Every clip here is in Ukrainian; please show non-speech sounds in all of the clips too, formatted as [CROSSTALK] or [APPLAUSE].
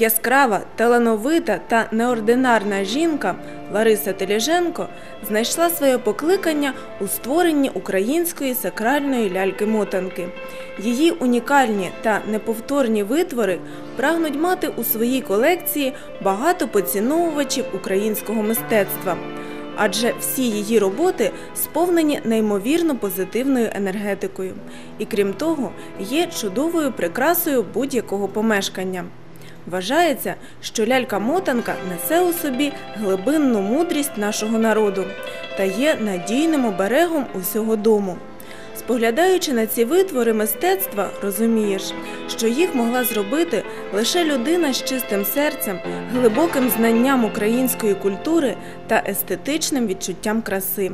Яскрава, талановита та неординарна жінка Лариса Теліженко знайшла своє покликання у створенні української сакральної ляльки-мотанки. Її унікальні та неповторні витвори прагнуть мати у своїй колекції багато поціновувачів українського мистецтва. Адже всі її роботи сповнені неймовірно позитивною енергетикою, і крім того, є чудовою прикрасою будь-якого помешкання. Вважається, що лялька-мотанка несе у собі глибинну мудрість нашого народу та є надійним оберегом усього дому. Споглядаючи на ці витвори мистецтва, розумієш, що їх могла зробити лише людина з чистим серцем, глибоким знанням української культури та естетичним відчуттям краси.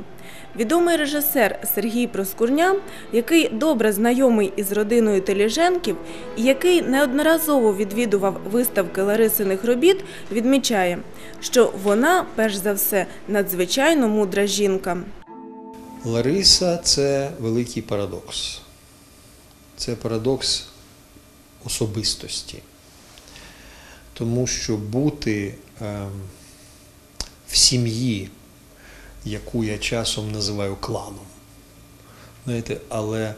Відомий режисер Сергій Проскурня, який добре знайомий із родиною Теліженків і який неодноразово відвідував виставки Ларисиних робіт, відмічає, що вона, перш за все, надзвичайно мудра жінка. Лариса це великий парадокс. Це парадокс особистості. Тому що бути ем, в сім'ї, яку я часом називаю кланом, знаєте, але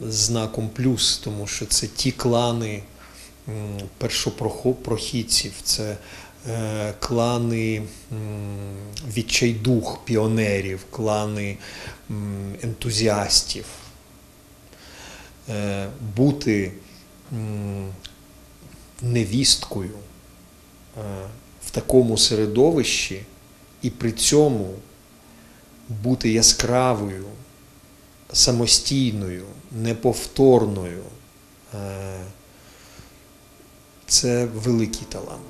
знаком плюс, тому що це ті клани першопрохідців, це е, клани відчайдух піонерів, клани ентузіастів. Е, Бути невісткою е, в такому середовищі і при цьому бути яскравою, самостійною, неповторною. е, Це великий талант.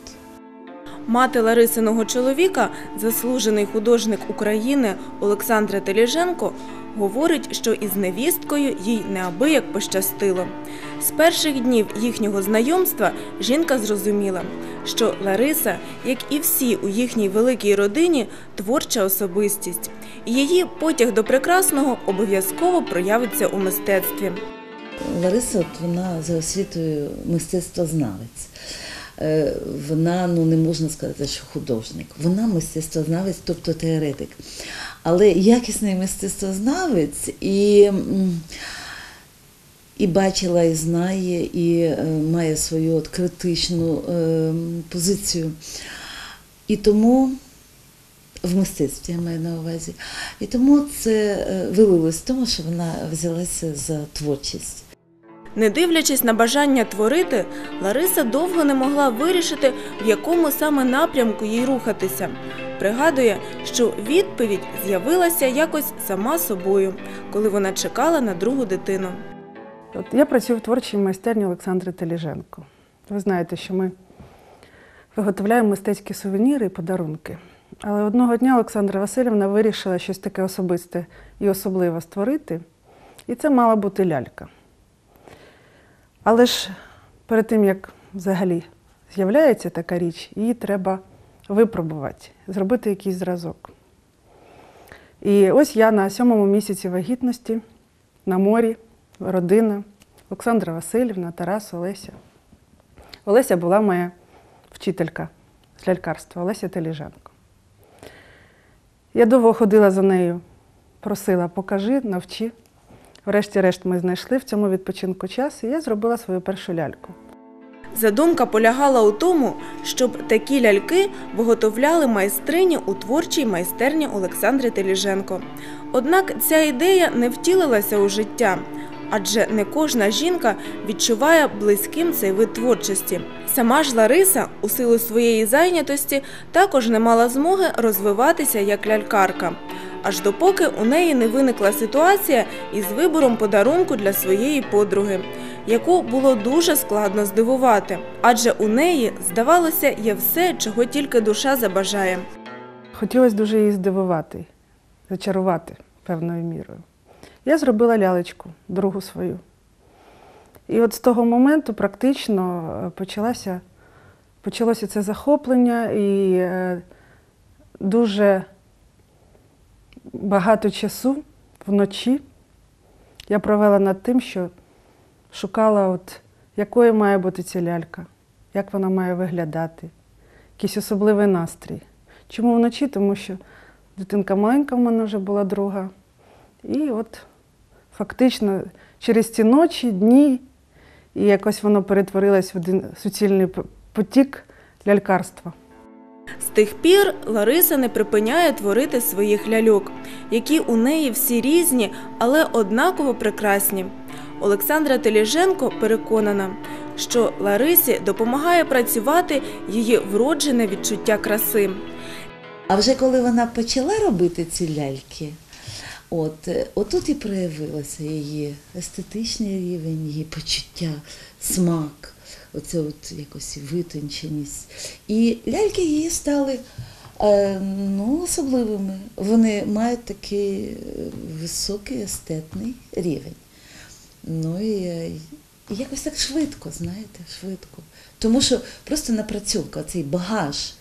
Мати Ларисиного чоловіка, заслужений художник України Олександра Теліженко, говорить, що із невісткою їй неабияк пощастило. З перших днів їхнього знайомства жінка зрозуміла, що Лариса, як і всі у їхній великій родині, творча особистість. Її потяг до прекрасного обов'язково проявиться у мистецтві. Лариса, от вона за освітою мистецтвознавець. Е, Вона, ну не можна сказати, що художник. Вона мистецтвознавець, тобто теоретик. Але якісний мистецтвознавець і, і бачила, і знає, і е, має свою от критичну е, позицію. І тому в мистецтві я маю на увазі. І тому це е, вилилось в тому, що вона взялася за творчість. Не дивлячись на бажання творити, Лариса довго не могла вирішити, в якому саме напрямку їй рухатися. Пригадує, що відповідь з'явилася якось сама собою, коли вона чекала на другу дитину. От я працюю в творчій майстерні Олександри Теліженко. Ви знаєте, що ми виготовляємо мистецькі сувеніри і подарунки. Але одного дня Олександра Васильівна вирішила щось таке особисте і особливе створити, і це мала бути лялька. Але ж перед тим, як взагалі з'являється така річ, її треба випробувати, зробити якийсь зразок. І ось я на сьомому місяці вагітності на морі, родина, Олександра Васильівна, Тарас, Олеся. Олеся була моя вчителька з лялькарства, Олеся Теліженко. Я довго ходила за нею, просила, покажи, навчи. Врешті-решт ми знайшли в цьому відпочинку час, і я зробила свою першу ляльку. Задумка полягала у тому, щоб такі ляльки виготовляли майстрині у творчій майстерні Олександри Теліженко. Однак ця ідея не втілилася у життя, адже не кожна жінка відчуває близьким цей вид творчості. Сама ж Лариса, у силу своєї зайнятості, також не мала змоги розвиватися як лялькарка. Аж допоки у неї не виникла ситуація із вибором подарунку для своєї подруги, яку було дуже складно здивувати, адже у неї, здавалося, є все, чого тільки душа забажає. Хотілося дуже її здивувати, зачарувати певною мірою. Я зробила лялечку, другу свою. І от з того моменту практично е, почалося, почалося це захоплення і е, дуже багато часу вночі я провела над тим, що шукала, от, якою має бути ця лялька, як вона має виглядати, якийсь особливий настрій. Чому вночі? Тому що дитинка маленька в мене вже була друга. І от фактично через ці ночі, дні, і якось воно перетворилось в один суцільний потік лялькарства. З тих пір Лариса не припиняє творити своїх ляльок, які у неї всі різні, але однаково прекрасні. Олександра Теліженко переконана, що Ларисі допомагає працювати її вроджене відчуття краси. А вже коли вона почала робити ці ляльки, от, е, отут і проявилося її естетичний рівень, її почуття, смак, оце от якось витонченість. І ляльки її стали е, ну, особливими. Вони мають такий е, високий естетний рівень. Ну і якось так швидко, знаєте, швидко. Тому що просто напрацьовка, цей багаж.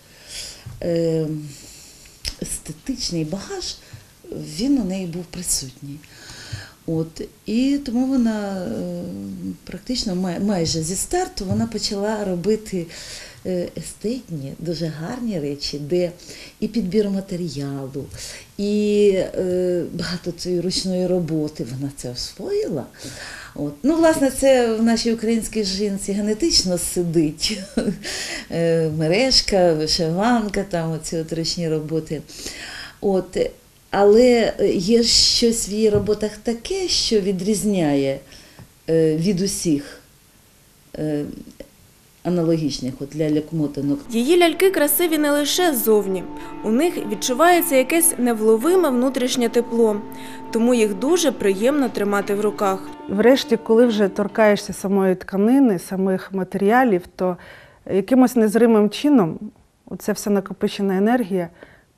Естетичний багаж, він у неї був присутній. От, і тому вона е, практично май- майже зі старту вона почала робити е, естетні, дуже гарні речі, де і підбір матеріалу, і е, багато цієї ручної роботи вона це освоїла. От. Ну, власне, це в нашій українській жінці генетично сидить. [LAUGHS] Мережка, вишиванка, там оці от ручні роботи. От. Але є щось в її роботах таке, що відрізняє е, від усіх е, аналогічних от ляльок-мотанок. Її ляльки красиві не лише ззовні. У них відчувається якесь невловиме внутрішнє тепло, тому їх дуже приємно тримати в руках. Врешті, коли вже торкаєшся самої тканини, самих матеріалів, то якимось незримим чином оця вся накопичена енергія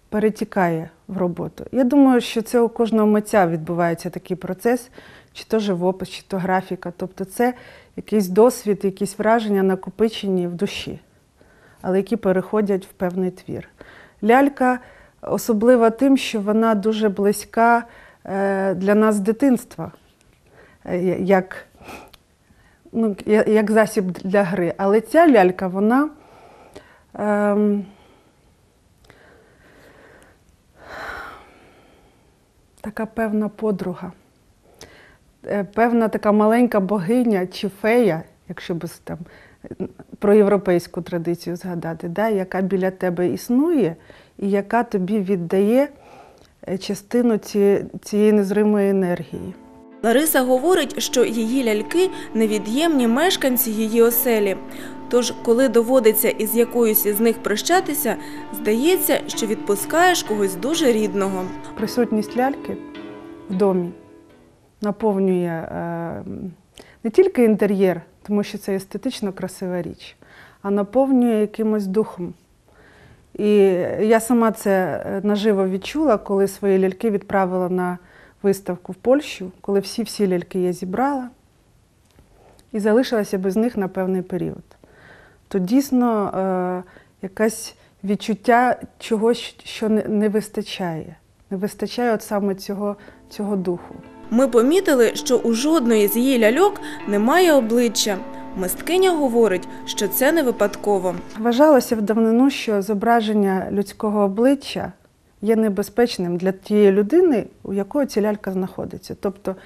перетікає в роботу. Я думаю, що це у кожного митця відбувається такий процес, чи то живопис, чи то графіка. Тобто це якийсь досвід, якісь враження накопичені в душі, але які переходять в певний твір. Лялька особлива тим, що вона дуже близька е, для нас з дитинства е, як, ну, як засіб для гри. Але ця лялька, вона ем, така певна подруга, Е, певна така маленька богиня чи фея, якщо би там про європейську традицію згадати, да, яка біля тебе існує і яка тобі віддає е, частину ці, цієї незримої енергії. Лариса говорить, що її ляльки невід'ємні мешканці її оселі. Тож, коли доводиться із якоюсь із них прощатися, здається, що відпускаєш когось дуже рідного. Присутність ляльки в домі наповнює е, не тільки інтер'єр, тому що це естетично красива річ, а наповнює якимось духом. І я сама це е, наживо відчула, коли свої ляльки відправила на виставку в Польщу, коли всі-всі ляльки я зібрала і залишилася без них на певний період. То дійсно е, якесь відчуття чогось, що не, не вистачає. Не вистачає от саме цього, цього духу. Ми помітили, що у жодної з її ляльок немає обличчя. Мисткиня говорить, що це не випадково. Вважалося в давнину, що зображення людського обличчя є небезпечним для тієї людини, у якої ця лялька знаходиться. Тобто,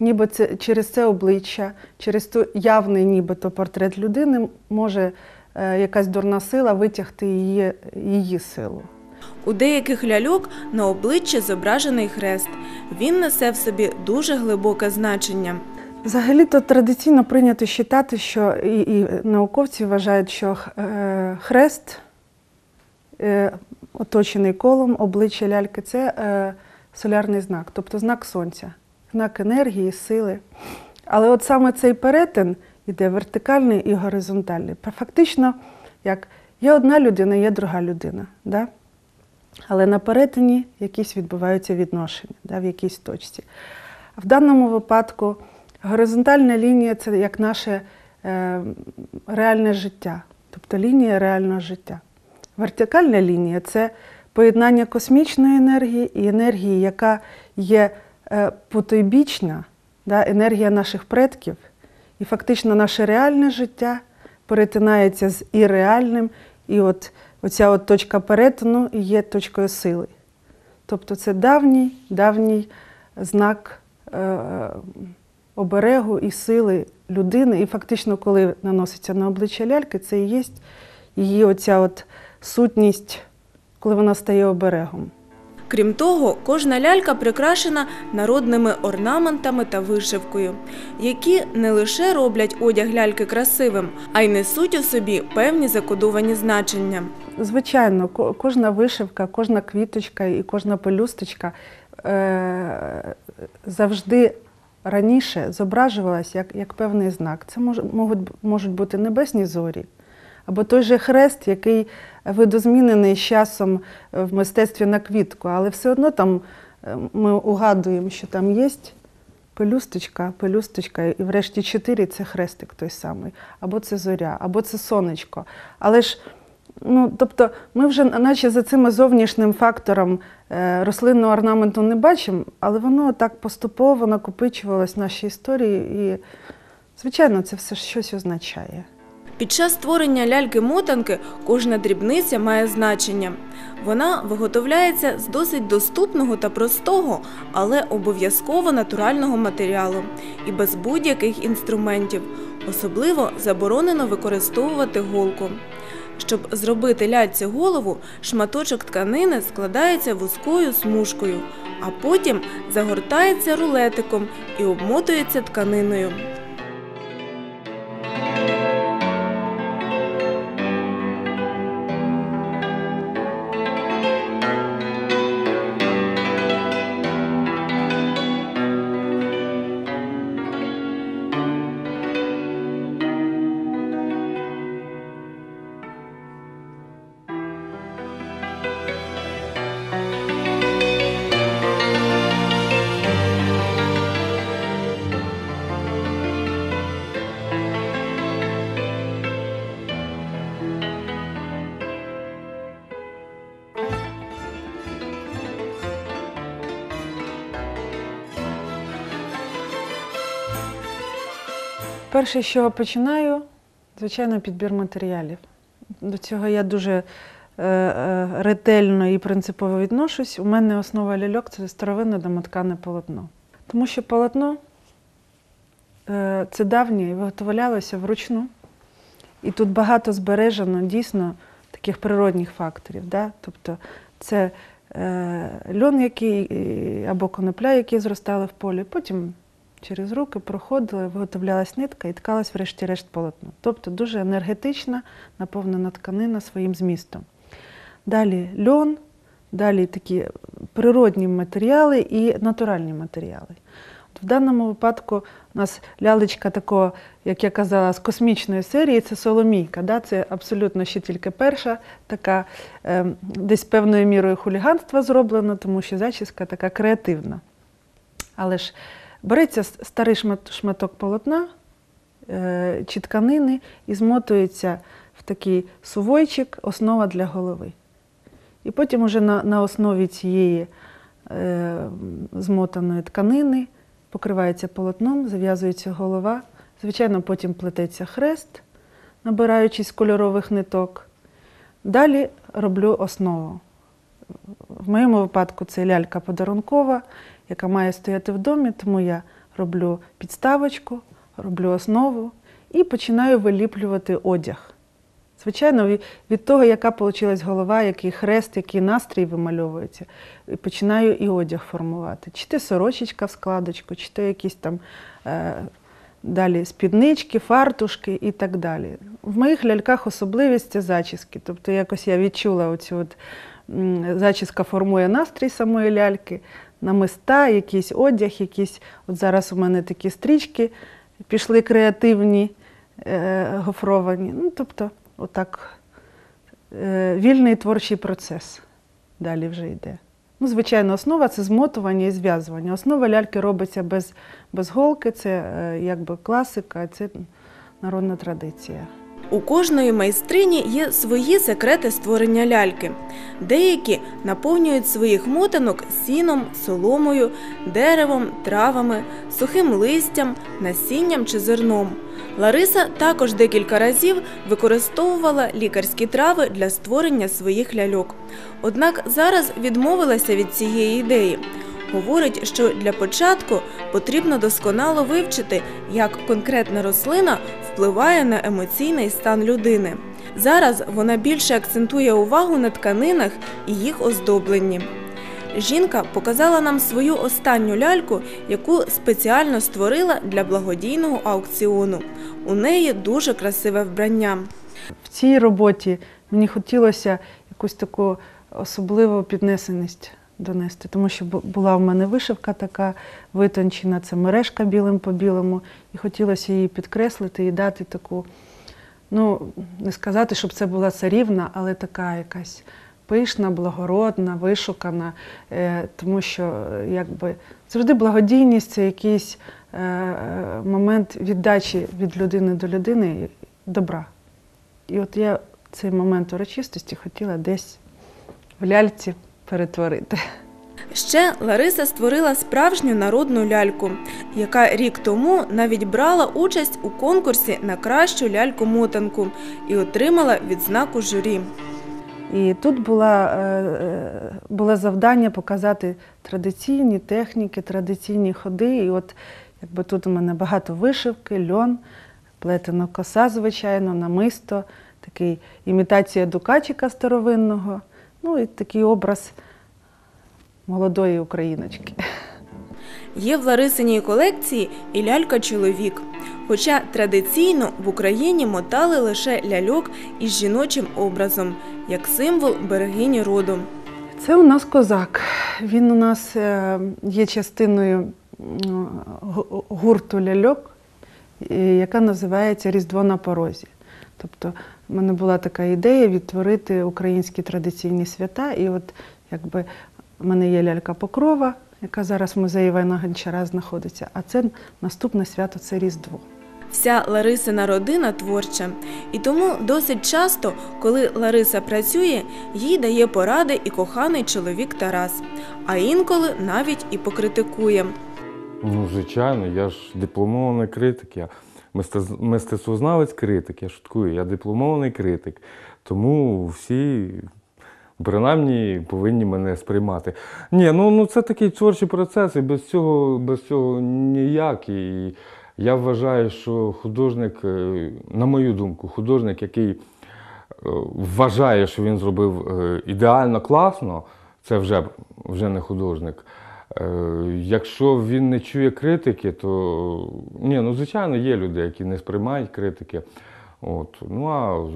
ніби це через це обличчя, через то явний нібито портрет людини може е, якась дурна сила витягти її, її силу. У деяких ляльок на обличчі зображений хрест. Він несе в собі дуже глибоке значення. Взагалі-то традиційно прийнято вважати, що і, і науковці вважають, що е, хрест, е, оточений колом обличчя ляльки, це е, солярний знак, тобто знак сонця, знак енергії, сили. Але от саме цей перетин іде вертикальний і горизонтальний. Фактично, як є одна людина, є друга людина. Да? Але на перетині якісь відбуваються відношення да, в якійсь точці. В даному випадку горизонтальна лінія це як наше е, реальне життя, тобто лінія реального життя. Вертикальна лінія це поєднання космічної енергії і енергії, яка є е, потойбічна, да, енергія наших предків, і фактично наше реальне життя перетинається з ірреальним, і от оця от точка перетину є точкою сили. Тобто це давній, давній знак е, оберегу і сили людини. І фактично, коли наноситься на обличчя ляльки, це і є її оця от сутність, коли вона стає оберегом. Крім того, кожна лялька прикрашена народними орнаментами та вишивкою, які не лише роблять одяг ляльки красивим, а й несуть у собі певні закодовані значення. Звичайно, кожна вишивка, кожна квіточка і кожна пелюсточка е- завжди раніше зображувалась як, як певний знак. Це мож, можуть, можуть бути небесні зорі, або той же хрест, який видозмінений часом в мистецтві на квітку, але все одно там е, ми угадуємо, що там є пелюсточка, пелюсточка, і врешті чотири це хрестик той самий, або це зоря, або це сонечко. Але ж Ну, тобто ми вже наче за цим зовнішнім фактором е, рослинного орнаменту не бачимо, але воно так поступово накопичувалось в нашій історії, і, звичайно, це все щось означає. Під час створення ляльки-мотанки кожна дрібниця має значення. Вона виготовляється з досить доступного та простого, але обов'язково натурального матеріалу і без будь-яких інструментів. Особливо заборонено використовувати голку. Щоб зробити ляльці голову, шматочок тканини складається вузькою смужкою, а потім загортається рулетиком і обмотується тканиною. Перше, чого починаю, звичайно, підбір матеріалів. До цього я дуже е, е, ретельно і принципово відношусь. У мене основа ляльок це старовинне домоткане полотно. Тому що полотно е, це давнє і виготовлялося вручну. І тут багато збережено дійсно таких природних факторів. Да? Тобто це е, льон, який, або конопля, які зростали в полі, потім через руки проходила, виготовлялась нитка і ткалась врешті-решт полотно. Тобто дуже енергетична, наповнена тканина своїм змістом. Далі льон, далі такі природні матеріали і натуральні матеріали. От в даному випадку у нас лялечка такого, як я казала, з космічної серії це Соломійка. Да? Це абсолютно ще тільки перша, така ем, десь певною мірою хуліганства зроблена, тому що зачіска така креативна. Але ж береться старий шмат- шматок полотна е, чи тканини і змотується в такий сувойчик, основа для голови. І потім уже на, на основі цієї е, змотаної тканини покривається полотном, зав'язується голова. Звичайно, потім плететься хрест, набираючись кольорових ниток. Далі роблю основу. В моєму випадку це лялька подарункова, яка має стояти в домі, тому я роблю підставочку, роблю основу і починаю виліплювати одяг. Звичайно, від того, яка вийшла голова, який хрест, який настрій вимальовується, починаю і одяг формувати. Чи то сорочечка в складочку, чи то якісь там е, далі спіднички, фартушки і так далі. В моїх ляльках особливість це зачіски. Тобто якось я відчула оцю от, зачіска формує настрій самої ляльки, намиста, якийсь одяг, якісь. От зараз у мене такі стрічки пішли креативні, е, гофровані. Ну, тобто, отак е, вільний творчий процес далі вже йде. Ну, звичайно, основа це змотування і зв'язування. Основа ляльки робиться без, без голки, це е, якби класика, це народна традиція. У кожної майстрині є свої секрети створення ляльки. Деякі наповнюють своїх мотанок сіном, соломою, деревом, травами, сухим листям, насінням чи зерном. Лариса також декілька разів використовувала лікарські трави для створення своїх ляльок. Однак зараз відмовилася від цієї ідеї. Говорить, що для початку потрібно досконало вивчити, як конкретна рослина впливає на емоційний стан людини. Зараз вона більше акцентує увагу на тканинах і їх оздобленні. Жінка показала нам свою останню ляльку, яку спеціально створила для благодійного аукціону. У неї дуже красиве вбрання. В цій роботі мені хотілося якусь таку особливу піднесеність донести, тому що була в мене вишивка така витончена, це мережка білим по білому, і хотілося її підкреслити і дати таку, ну, не сказати, щоб це була царівна, але така якась пишна, благородна, вишукана, е, тому що е, якби завжди благодійність це якийсь е, момент віддачі від людини до людини добра. І от я цей момент урочистості хотіла десь в ляльці перетворити. Ще Лариса створила справжню народну ляльку, яка рік тому навіть брала участь у конкурсі на кращу ляльку-мотанку і отримала відзнаку журі. І тут була, е, е, було завдання показати традиційні техніки, традиційні ходи. І от якби тут у мене багато вишивки, льон, плетена коса, звичайно, намисто, такий імітація дукачика старовинного, ну і такий образ молодої україночки. Є в Ларисиній колекції і лялька-чоловік. Хоча традиційно в Україні мотали лише ляльок із жіночим образом, як символ берегині роду. Це у нас козак. Він у нас е, є частиною гурту ляльок, яка називається Різдво на порозі. Тобто в мене була така ідея відтворити українські традиційні свята. І от якби в мене є лялька Покрова, яка зараз в музеї Івана Гончара знаходиться, а це наступне свято це Різдво. Вся Ларисина родина творча, і тому досить часто, коли Лариса працює, їй дає поради і коханий чоловік Тарас, а інколи навіть і покритикує. Ну, звичайно, я ж дипломований критик. Я мистецтвознавець критик, я шуткую, я дипломований критик. Тому всі принаймні повинні мене сприймати. Ні, ну, ну це такий творчий процес, і без цього, без цього ніяк. І я вважаю, що художник, е, на мою думку, художник, який е, вважає, що він зробив е, ідеально класно, це вже, вже не художник. Е, Якщо він не чує критики, то ні, ну звичайно, є люди, які не сприймають критики. От. Ну а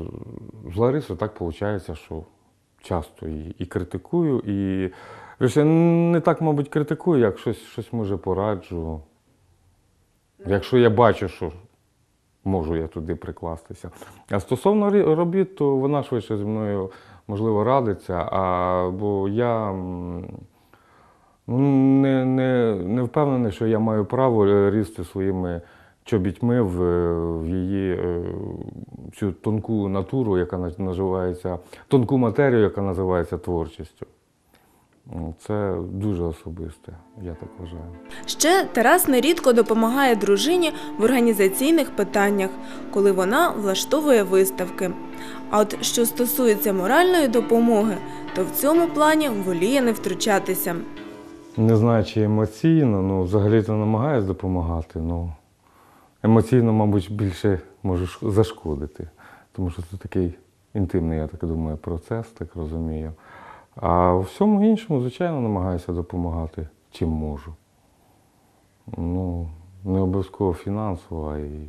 з- Ларисою так виходить, що часто і, і критикую, і Вірше, не так, мабуть, критикую, як щось, щось може пораджу. Якщо я бачу, що можу я туди прикластися. А стосовно робіт, то вона швидше зі мною, можливо, радиться, а, бо я не, не, не впевнений, що я маю право е, різти своїми чобітьми в, в її е, цю тонку натуру, яка називається, тонку матерію, яка називається творчістю. Ну, Це дуже особисте, я так вважаю. Ще Тарас нерідко допомагає дружині в організаційних питаннях, коли вона влаштовує виставки. А от що стосується моральної допомоги, то в цьому плані воліє не втручатися. Не знаю, чи емоційно, ну взагалі-то намагаюсь допомагати. Ну, емоційно, мабуть, більше можу зашкодити, тому що це такий інтимний, я так думаю, процес, так розумію. А у всьому іншому, звичайно, намагаюся допомагати, чим можу. Ну, не обов'язково фінансово, а і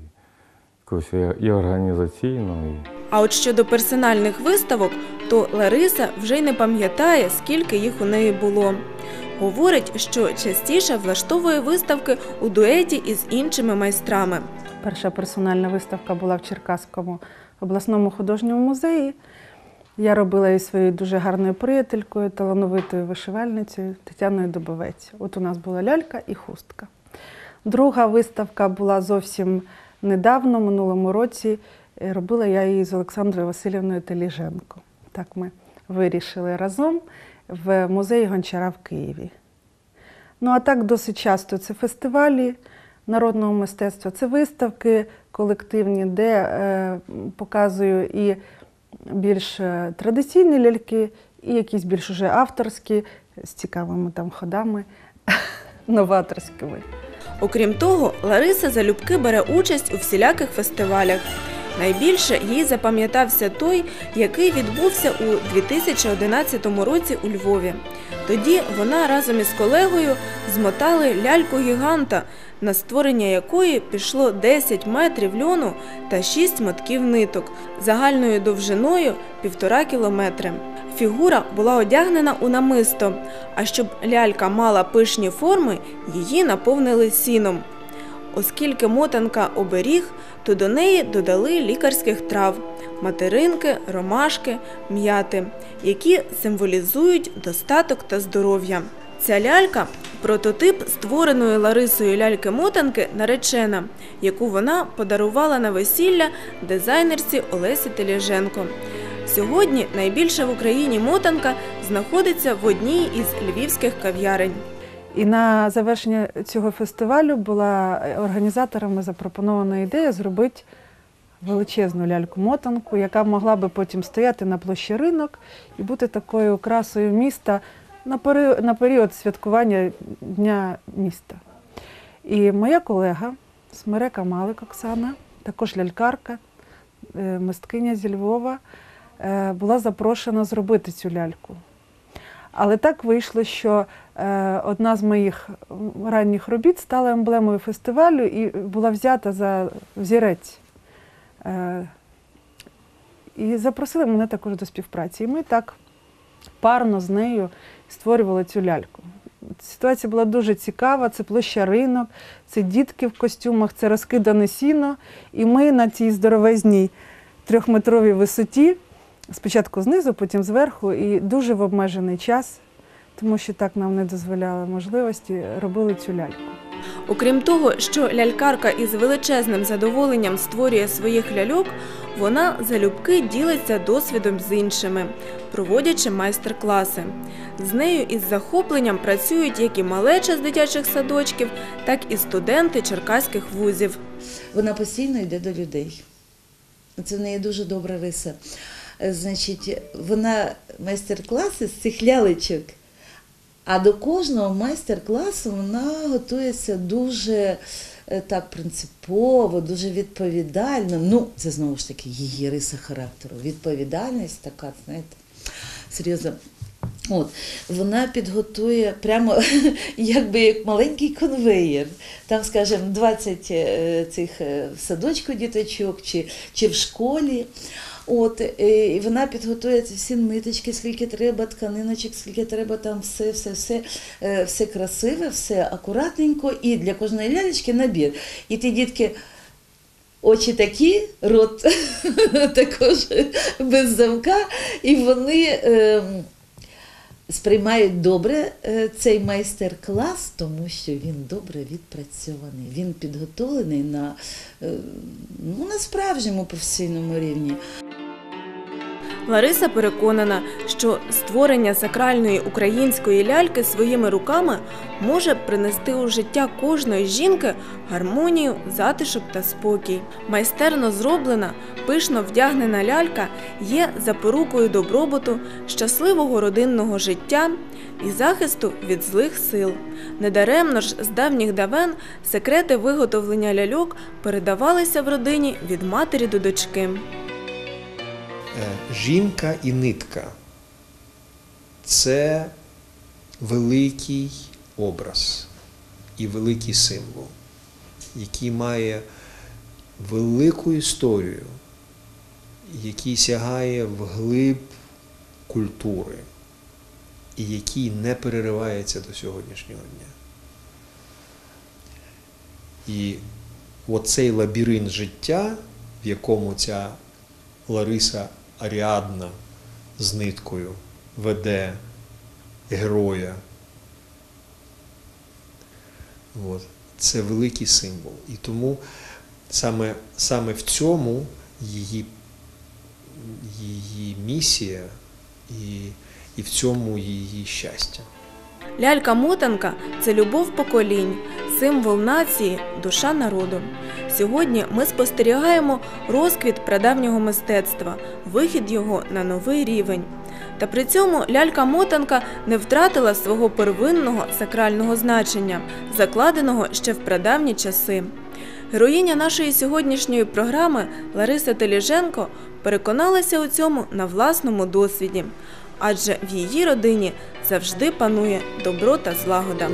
якось і- організаційно. І... А от щодо персональних виставок, то Лариса вже й не пам'ятає, скільки їх у неї було. Говорить, що частіше влаштовує виставки у дуеті із іншими майстрами. Перша персональна виставка була в Черкаському обласному художньому музеї. Я робила із своєю дуже гарною приятелькою, талановитою вишивальницею Тетяною Дубовець. От у нас була лялька і хустка. Друга виставка була зовсім недавно, минулому році. Е, Робила я її з Олександрою Васильівною Теліженко. Так ми вирішили разом в музеї Гончара в Києві. Ну а так досить часто це фестивалі народного мистецтва, це виставки колективні, де е, показую і більш е, традиційні ляльки, і якісь більш уже авторські з цікавими там ходами [LAUGHS] новаторськими. Окрім того, Лариса залюбки бере участь у всіляких фестивалях. Найбільше їй запам'ятався той, який відбувся у 2011 році у Львові. Тоді вона разом із колегою змотали ляльку гіганта, на створення якої пішло 10 метрів льону та 6 мотків ниток загальною довжиною півтора кілометри. Фігура була одягнена у намисто, а щоб лялька мала пишні форми, її наповнили сіном. Оскільки мотанка оберіг, то до неї додали лікарських трав материнки, ромашки, м'яти, які символізують достаток та здоров'я. Ця лялька прототип створеної Ларисою ляльки-мотанки наречена, яку вона подарувала на весілля дизайнерці Олесі Теліженко. Сьогодні найбільша в Україні мотанка знаходиться в одній із львівських кав'ярень. І на завершення цього фестивалю була організаторами запропонована ідея зробити величезну ляльку-мотанку, яка могла би потім стояти на площі ринок і бути такою окрасою міста на період святкування Дня міста. І моя колега Смерека Малик Оксана, також лялькарка, е, мисткиня зі Львова, е, була запрошена зробити цю ляльку. Але так вийшло, що е, одна з моїх ранніх робіт стала емблемою фестивалю і була взята за взірець. Е, і запросили мене також до співпраці. І ми так парно з нею створювали цю ляльку. Ситуація була дуже цікава. Це площа ринок, це дітки в костюмах, це розкидане сіно. І ми на цій здоровезній трьохметровій висоті, спочатку знизу, потім зверху, і дуже в обмежений час, тому що так нам не дозволяли можливості, робили цю ляльку. Окрім того, що лялькарка із величезним задоволенням створює своїх ляльок, вона залюбки ділиться досвідом з іншими, проводячи майстер-класи. З нею із захопленням працюють як і малеча з дитячих садочків, так і студенти черкаських вузів. Вона постійно йде до людей. Це в неї дуже добра риса. Е, Значить, вона майстер-класи з цих лялечок. А до кожного майстер-класу вона готується дуже е, так принципово, дуже відповідально. Ну, це знову ж таки її риса характеру. Відповідальність така, знаєте, серйозно. От, вона підготує прямо [LAUGHS] якби як маленький конвеєр. Там, скажімо, 20 е, цих е, в садочку діточок чи, чи в школі. От, е, і вона підготує всі ниточки, скільки треба, тканиночок, скільки треба там все, все, все, е, все красиве, все акуратненько, і для кожної лялечки набір. І ті дітки. Очі такі, рот [LAUGHS] також без замка, і вони ем, сприймають добре е, цей майстер-клас, тому що він добре відпрацьований. Він підготовлений на, е, ну, на справжньому професійному рівні. Лариса переконана, що створення сакральної української ляльки своїми руками може принести у життя кожної жінки гармонію, затишок та спокій. Майстерно зроблена, пишно вдягнена лялька є запорукою добробуту, щасливого родинного життя і захисту від злих сил. Недаремно ж з давніх давен секрети виготовлення ляльок передавалися в родині від матері до дочки. Е, Жінка і нитка це великий образ і великий символ, який має велику історію, який сягає вглиб культури і який не переривається до сьогоднішнього дня. І оцей лабіринт життя, в якому ця Лариса Аріадна з ниткою веде героя. От. Це великий символ. І тому саме, саме в цьому її, її місія і, і в цьому її щастя. Лялька-мотанка це любов поколінь, символ нації, душа народу. Сьогодні ми спостерігаємо розквіт прадавнього мистецтва, вихід його на новий рівень. Та при цьому лялька-мотанка не втратила свого первинного сакрального значення, закладеного ще в прадавні часи. Героїня нашої сьогоднішньої програми Лариса Теліженко переконалася у цьому на власному досвіді, адже в її родині завжди панує добро та злагода.